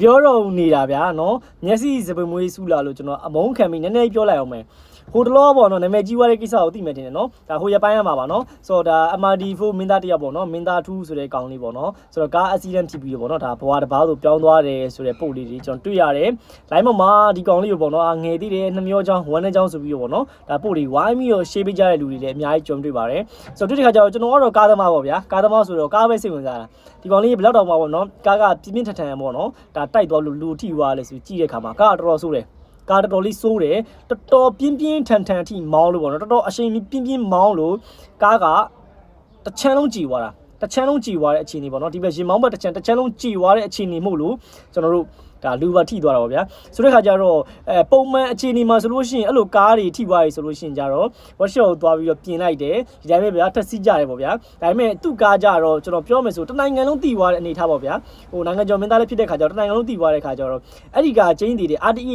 ပြောတော့ဘူးနေတာဗျာနော်မျက်စိစပင်မွေးဆူလာလို့ကျွန်တော်အမုန်းခံပြီးနည်းနည်းပြောလိုက်အောင်မယ် ဟိုတလောပေါ့နော်နာမည်ကြီးွားတဲ့ကိစ္စကိုသိမယ်တင်တယ်နော်ဒါဟိုရပိုင်းရမှာပါနော်ဆိုတော့ဒါ MRD4 မင်းသားတစ်ယောက်ပေါ့နော်မင်းသား2ဆိုတဲ့ကောင်လေးပေါ့နော်ဆိုတော့ကား accident ဖြစ်ပြီးတော့ပေါ့နော်ဒါဘဝတစ်ပါးဆိုပြောင်းသွားတယ်ဆိုတဲ့ပုံလေးတွေကျွန်တော်တွေ့ရတယ် line ပေါ်မှာဒီကောင်လေးကိုပေါ့နော်အာငယ်သေးတယ်နှမျောချောင်းဝမ်းနဲ့ချောင်းဆိုပြီးတော့ပေါ့နော်ဒါပို့တွေဝိုင်းပြီးတော့ရှေးပေးကြတဲ့လူတွေလည်းအများကြီးကြုံတွေ့ပါတယ်ဆိုတော့တွေ့တဲ့ခါကျတော့ကျွန်တော်ကတော့ကားသမားပေါ့ဗျာကားသမားဆိုတော့ကားပဲစိတ်ဝင်စားတာဒီကောင်လေးဘယ်လောက်တော့မှာပေါ့နော်ကားကပြင်းပြင်းထန်ထန်ပေါ့နော်ဒါတိုက်သွားလို့လူထိသွားလဲဆိုကြည့်တဲ့ခါမှာကားကတော်တော်ဆိုးတယ် ကားတော်တော်လေးစိုးတယ်တော်တော်ပြင်းပြင်းထန်ထန်အထိမောင်းလို့ပေါ့နော်တော်တော်အရှိန်ပြင်းပြင်းမောင်းလို့ကားကတစ်ချမ်းလုံးကြည်သွားတာ တစ်ချမ်းလုံးကြည်သွားတဲ့အခြေအနေပေါ့နော်ဒီဘက်ရင်မောင်းဘက်တစ်ချမ်းတစ်ချမ်းလုံးကြည်သွားတဲ့အခြေအနေမို့လို့ကျွန်တော်တို့ဒါလူပါထိသွားတာပေါ့ဗျာဆိုတဲ့ခါကျတော့အဲပုံမှန်အခြေအနေမှာဆိုလို့ရှိရင်အဲ့လိုကားတွေထိသွားပြီဆိုလို့ရှိရင်ကြတော့ workshop ကိုသွားပြီးတော့ပြင်လိုက်တယ်ဒီတိုင်းပဲဗျာထက်စီးကြတယ်ပေါ့ဗျာဒါပေမဲ့သူ့ကားကြတော့ကျွန်တော်ပြောမယ်ဆိုတနိုင်ငံလုံးတည်သွားတဲ့အနေထားပေါ့ဗျာဟိုနိုင်ငံကျော်မင်းသားလေးဖြစ်တဲ့ခါကျတော့တနိုင်ငံလုံးတည်သွားတဲ့ခါကျတော့အဲ့ဒီကချင်းတည်တယ် RDA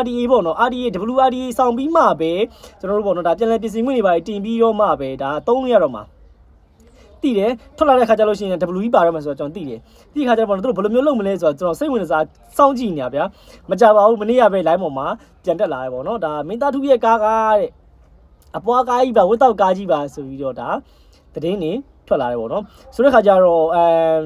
RDA ပေါ့နော် RDA WRDA စောင့်ပြီးမှပဲကျွန်တော်တို့ပေါ့နော်ဒါပြန်လည်ပြင်ဆင်မှုတွေပါတင်ပြီးတော့မှပဲဒါသုံးလို့ရတော့မှာ တည်တယ်ထွက်လာတဲ့ခါကျလို့ရှိရင် WE ပါရမယ်ဆိုတော့ကျွန်တော်တည်တယ်တည်ခါကျတော့တို့ဘယ်လိုမျိုးလုပ်မလဲဆိုတော့ကျွန်တော်စိတ်ဝင်စားစောင့်ကြည့်နေတာဗျာမကြပါဘူးမနေ့ကပဲ line ပေါ်မှာပြန်တက်လာတယ်ပေါ့နော်ဒါမင်းသားထုရဲ့ကားကားတဲ့အပွားကားကြီးပါဝတ်တော့ကားကြီးပါဆိုပြီးတော့ဒါသတင်းနေ ထွက်လာတယ်ပေါ့နော်ဆိုတဲ့ခါကျတော့အမ်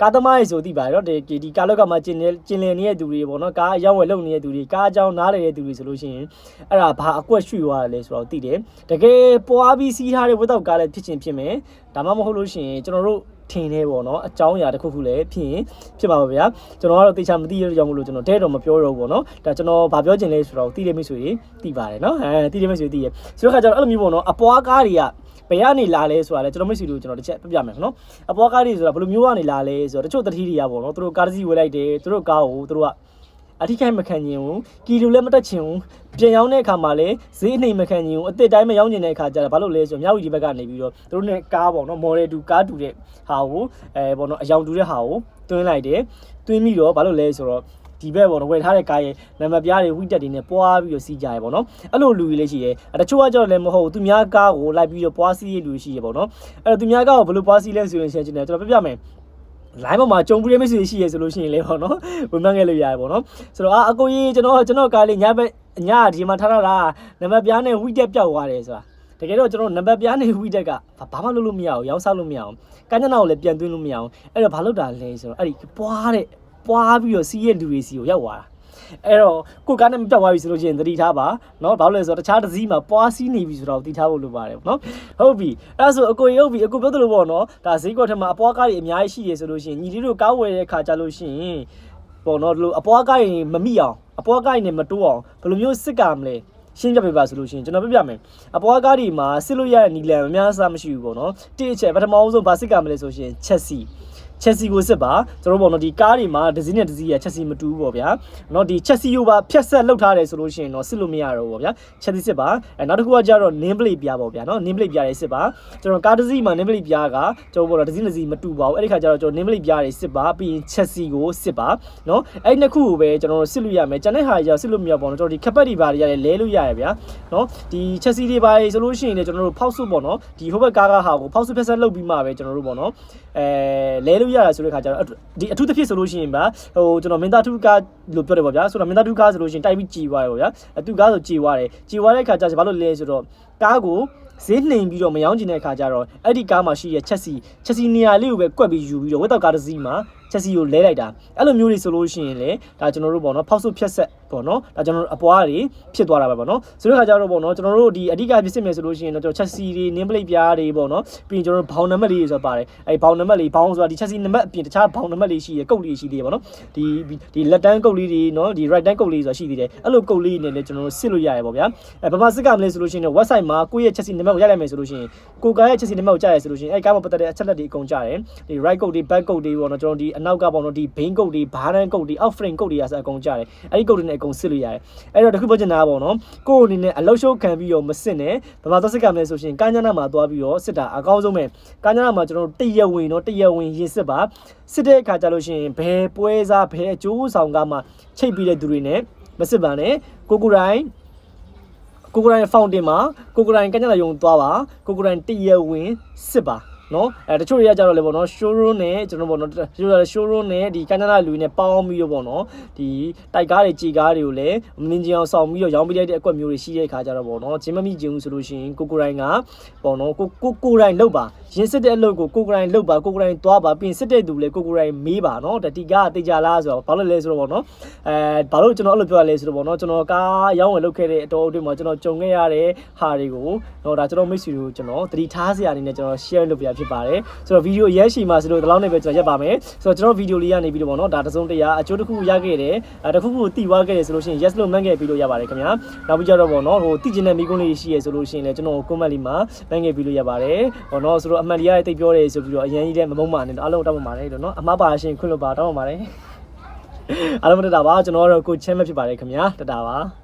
ကားသမားရေဆိုသိပါတယ်နော်ဒီဒီကားလောက်ကမှကျင်နေကျင်လည်နေတဲ့သူတွေပေါ့နော်ကားအရောက်ဝယ်လုပ်နေတဲ့သူတွေကားအကြောင်းနားလည်တဲ့သူတွေဆိုလို့ရှိရင်အဲ့ဒါဘာအကွက်ရွှေ့သွားတယ်လဲဆိုတော့သိတယ်တကယ်ပွားပြီးစီးထားတဲ့ဝတ်တော့ကားလည်းဖြစ်ချင်းဖြစ်မယ်ဒါမှမဟုတ်လို့ရှိရင်ကျွန်တော်တို့ထင်နေပေါ့နော်အကြောင်းအရာတစ်ခုခုလည်းဖြစ်ရင်ဖြစ်ပါပါဗျာကျွန်တော်ကတော့တေချာမသိရတဲ့ကြောင့်မလို့ကျွန်တော်တဲတော့မပြောတော့ဘူးပေါ့နော်ဒါကျွန်တော်ဗာပြောချင်လဲဆိုတော့သိတဲ့မိတ်ဆွေတွေသိပါတယ်နော်အဲသိတဲ့မိတ်ဆွေသိရဆိုတော့ခါကျတော့အဲ့လိုမျိုးပေါ့နော်အပွားကားတွေက ဘယ်ကနေလာလဲဆိုတာလဲကျွန်တော်မိတ်ဆွေတို့ကျွန်တော်တစ်ချက်ပြပြမယ်နော်အပွားကားတွေဆိုတာဘယ်လိုမျိုးကနေလာလဲဆိုတော့တချို့တတိတွေရပေါ့နော်သူတို့ကားတစ်စီးဝယ်လိုက်တယ်သူတို့ကားကိုသူတို့ကအထိခိုက်မခံခြင်းဘူးကီလိုလည်းမတက်ခြင်းဘူးပြန်ရောက်တဲ့အခါမှာလည်းဈေးနှိမ်မခံခြင်းဘူးအစ်စ်တိုင်းမရောက်နေတဲ့အခါကျတော့ဘာလို့လဲဆိုတော့မြောက်ဝီဒီဘက်ကနေပြီးတော့သူတို့နဲ့ကားပေါ့နော်မော်ဒယ်တူကားတူတဲ့ဟာကိုအဲပေါ့နော်အယောင်တူတဲ့ဟာကိုတွင်းလိုက်တယ်တွင်းပြီးတော့ဘာလို့လဲဆိုတော့ ဒီဘက်ပေါ့နော်ဝယ်ထားတဲ့ကားရဲ့နံပါတ်ပြားတွေဝိတက်တွေနဲ့ပွားပြီးတော့စီးကြရပေါ့နော်အဲ့လိုလူကြီးလေးရှိတယ်အဲတချို့ကကြောက်လည်းမဟုတ်ဘူးသူများကားကိုလိုက်ပြီးတော့ပွားစီးရလူရှိရပေါ့နော်အဲ့တော့သူများကားကိုဘယ်လိုပွားစီးလဲဆိုရင်ရှင်ကျွန်တော်ပြပြမယ် line ပေါ်မှာကြုံပြီးတဲ့မိတ်ဆွေရှိရဆိုလို့ရှိရင်လေပေါ့နော်ဝင်မှန်းခဲ့လို့ရတယ်ပေါ့နော်ဆိုတော့အာအကိုကြီးကျွန်တော်ကျွန်တော်ကားလေးညဘက်ညဒီမှာထားထားတာနံပါတ်ပြားနဲ့ဝိတက်ပြောက်သွားတယ်ဆိုတာတကယ်တော့ကျွန်တော်နံပါတ်ပြားနဲ့ဝိတက်ကဘာမှလုပ်လို့မရဘူးရောင်းစားလို့မရအောင်ကန်းကျနာကိုလည်းပြန်သွင်းလို့မရအောင်အဲ့တော့ဘာလုပ်တာလဲဆိုတော့အဲ့ဒီပွားတဲ့ ပွားပြီးတော့စီးရဲ့လူတွေစီကိုရောက်သွားတာအဲ့တော့ကိုကားနဲ့မပြောက်သွားပြီဆိုလို့ရှိရင်သတိထားပါเนาะဘာလို့လဲဆိုတော့တခြားတစ်စီးမှာပွားစီးနေပြီဆိုတော့သတိထားဖို့လိုပါတယ်เนาะဟုတ်ပြီအဲ့ဒါဆိုအကိုရုပ်ပြီအကိုပြောသလိုပေါ့เนาะဒါဈေးကွက်ထက်မှာအပွားကားတွေအများကြီးရှိရဆိုလို့ရှိရင်ညီလေးတို့ကားဝယ်တဲ့ခါကြလို့ရှိရင်ပေါ့เนาะဒီလိုအပွားကားတွေမမိအောင်အပွားကားတွေနဲ့မတိုးအောင်ဘယ်လိုမျိုးစစ်ကမလဲရှင်းပြပေးပါဆိုလို့ရှိရင်ကျွန်တော်ပြပြမယ်အပွားကားတွေမှာစစ်လို့ရတဲ့နီလန်အများစားမရှိဘူးပေါ့နော်တိအချက်ပထမဆုံးဘာစစ်ကမလဲဆိုရှင်ချက်စီ ချက်စီကိုစစ်ပါကျွန်တော်ပေါ့နော်ဒီကားတွေမှာဒဇင်းနဲ့ဒဇင်းရချက်စီမတူဘူးပေါ့ဗျာနော်ဒီချက်စီကိုပါဖြတ်ဆက်လောက်ထားတယ်ဆိုလို့ရှိရင်တော့စစ်လို့မရတော့ဘူးပေါ့ဗျာချက်စီစစ်ပါအဲနောက်တစ်ခုကကြတော့ name plate ပြပေါ့ဗျာနော် name plate ပြရဲစစ်ပါကျွန်တော်ကားဒဇင်းမှာ name plate ပြကကျွန်တော်ပေါ့နော်ဒဇင်းဒဇင်းမတူပါဘူးအဲ့ဒီခါကျတော့ကျွန်တော် name plate ပြရဲစစ်ပါပြီးရင်ချက်စီကိုစစ်ပါနော်အဲ့ဒီနှစ်ခုကိုပဲကျွန်တော်စစ်လို့ရမယ်ကျန်တဲ့ဟာတွေကျစစ်လို့မရပါဘူးကျွန်တော်ဒီခက်ပတ်တွေပါတွေရတယ်လဲလို့ရတယ်ဗျာနော်ဒီချက်စီတွေပါတွေဆိုလို့ရှိရင်လည်းကျွန်တော်တို့ဖောက်စုပေါ့နော်ဒီဟိုဘက်ကားကဟာကိုဖောက်စုဖြတ်ဆက်လုပ်ပြီးမှပဲကျွန်တော်တို့ပေါ့နော်အဲလဲလို့ရတာဆိုတဲ့ခါကျတော့ဒီအထူးတစ်ဖြစ်ဆိုလို့ရှိရင်ဗျာဟိုကျွန်တော်မင်းသားထူးကားလို့ပြောတယ်ပေါ့ဗျာဆိုတော့မင်းသားထူးကားဆိုလို့ရှိရင်တိုက်ပြီးကြည်သွားတယ်ပေါ့ဗျာအတူကားဆိုကြည်သွားတယ်ကြည်သွားတဲ့ခါကျတော့ဘာလို့လဲဆိုတော့ကားကိုဈေးနှိမ်ပြီးတော့မယောင်းကျင်တဲ့ခါကျတော့အဲ့ဒီကားမှာရှိတဲ့ချက်စီချက်စီနေရာလေးကိုပဲကွက်ပြီးယူပြီးတော့ဝက်တော့ကားတစ်စီးမှာ ချက်စီကိုလဲလိုက်တာအဲ့လိုမျိုးတွေဆိုလို့ရှိရင်လေဒါကျွန်တော်တို့ပေါ့နော်ဖောက်ဆုဖြက်ဆက်ပေါ့နော်ဒါကျွန်တော်တို့အပွားတွေဖြစ်သွားတာပဲပေါ့နော်ဆိုတဲ့ခါကျတော့ပေါ့နော်ကျွန်တော်တို့ဒီအဓိကဖြစ်စစ်မယ်ဆိုလို့ရှိရင်တော့ကျွန်တော်ချက်စီတွေနင်းပလိတ်ပြားတွေပေါ့နော်ပြီးရင်ကျွန်တော်တို့ဘောင်နံပါတ်လေးတွေဆိုတာပါတယ်အဲ့ဘောင်နံပါတ်လေးဘောင်ဆိုတာဒီချက်စီနံပါတ်အပြင်တခြားဘောင်နံပါတ်လေးရှိရကုတ်လေးရှိသေးတယ်ပေါ့နော်ဒီဒီလက်တန်းကုတ်လေးတွေနော်ဒီ right တန်းကုတ်လေးဆိုတာရှိသေးတယ်အဲ့လိုကုတ်လေးနဲ့လည်းကျွန်တော်တို့စစ်လို့ရတယ်ပေါ့ဗျာအဲဘာမှစစ်ကမလဲဆိုလို့ရှိရင်တော့ website မှာကိုယ့်ရဲ့ချက်စီနံပါတ်ကိုရိုက်လိုက်မယ်ဆိုလို့ရှိရင်ကိုကားရဲ့ချက်စီနံပါတ်ကိုကြားရဆိုလို့ရှိရင်အဲ့ကားမှာပတ်သက်တဲ့အချက်လက်တွေအကုန်ကြားတယ်ဒီ right ကုတ်တွေ back ကုတ်တွေပေါ့နော်ကျွန်တော်ဒီအနောက်ကပေါ့နော်ဒီ vein ကုတ်တွေဘားတန်းကုတ်တွေ out frame ကုတ်တွေကစအကုန်ကြားတယ်အဲ့ဒီကုတ်တွေနဲ့အကုန်စစ်လို့ရတယ်အဲ့တော့တခုပြောချင်တာကပေါ့နော်ကိုယ်အနေနဲ့အလောက်ရှုပ်ခံပြီးတော့မစစ်နဲ့ဘာမှသွားစစ်ကမလဲဆိုရှင်ကန်းညနာမှာသွားပြီးတော့စစ်တာအကောင်းဆုံးပဲကန်းညနာမှာကျွန်တော်တို့တရဝင်တော့တရဝင်ရင်စစ်ပါစစ်တဲ့အခါကျလို့ရှိရင်ဘယ်ပွဲစားဘယ်အကျိုးဆောင်ကမှချိတ်ပြီးတဲ့သူတွေနဲ့မစစ်ပါနဲ့ကိုကိုတိုင်းကိုကိုတိုင်းဖောင်တင်မှာကိုကိုတိုင်းကညနာယုံသွားပါကိုကိုတိုင်းတရဝင်စစ်ပါ နော်အဲတချို့တွေကကြတော့လေပေါ့နော် showroom နဲ့ကျွန်တော်ပေါ့နော်တချို့က showroom နဲ့ဒီကန္နနာလူနဲ့ပေါင်းပြီးတော့ပေါ့နော်ဒီတိုက်ကားတွေကြေကားတွေကိုလည်းမင်းကြီးအောင်ဆောင်ပြီးတော့ရောင်းပေးလိုက်တဲ့အကွက်မျိုးတွေရှိတဲ့ခါကြတော့ပေါ့နော်ဂျင်းမမိဂျင်းဦးဆိုလို့ရှိရင်ကိုကိုတိုင်းကပေါ့နော်ကိုကိုကိုတိုင်းလောက်ပါရင်စစ်တဲ့အလုပ်ကိုကိုကိုတိုင်းလောက်ပါကိုကိုတိုင်းသွားပါပြင်စစ်တဲ့သူလည်းကိုကိုတိုင်းမေးပါနော်တတိကားတေချာလားဆိုတော့ဘာလို့လဲဆိုတော့ပေါ့နော်အဲဘာလို့ကျွန်တော်အဲ့လိုပြောရလဲဆိုတော့ပေါ့နော်ကျွန်တော်ကားရောင်းဝယ်လုပ်ခဲ့တဲ့အတော်အတွင်းမှာကျွန်တော်ကြုံခဲ့ရတဲ့ဟာတွေကိုတော့ဒါကျွန်တော်မိတ်ဆွေတို့ကျွန်တော်သတိထားစရာအနေနဲ့ကျွန်တော် share လုပ်ပြဖြစ်ပါတယ်ဆိုတော့ဗီဒီယိုရဲရှိမှာဆိုလို့ဒီလောက်နဲ့ပဲကျွန်တော်ရက်ပါမယ်ဆိုတော့ကျွန်တော်ဗီဒီယိုလေးကနေပြီးတော့ပေါ့နော်ဒါတစ်စုံတစ်ရာအကျိုးတစ်ခုရခဲ့တယ်အဲတစ်ခုခုတိသွားခဲ့တယ်ဆိုလို့ရှိရင် yes လို့မှန်းခဲ့ပြီးလို့ရပါတယ်ခင်ဗျာနောက်ပြီးကြတော့ပေါ့နော်ဟိုတိကျင်တဲ့မိကုန်းလေးရှိရဆိုလို့ရှိရင်လည်းကျွန်တော် comment လေးမှာမှန်းခဲ့ပြီးလို့ရပါတယ်ဟောနော်ဆိုတော့အမှန်တရားတွေတိတ်ပြောတယ်ဆိုပြီးတော့အရင်ကြီးတဲ့မမုံမာနဲ့အားလုံးတောင်းပန်ပါတယ်လို့နော်အမှားပါရှင်ခွင့်လို့ပါတောင်းပန်ပါတယ်အားလုံးတတာပါကျွန်တော်တို့ကိုချမ်းမဖြစ်ပါတယ်ခင်ဗျာတတာပါ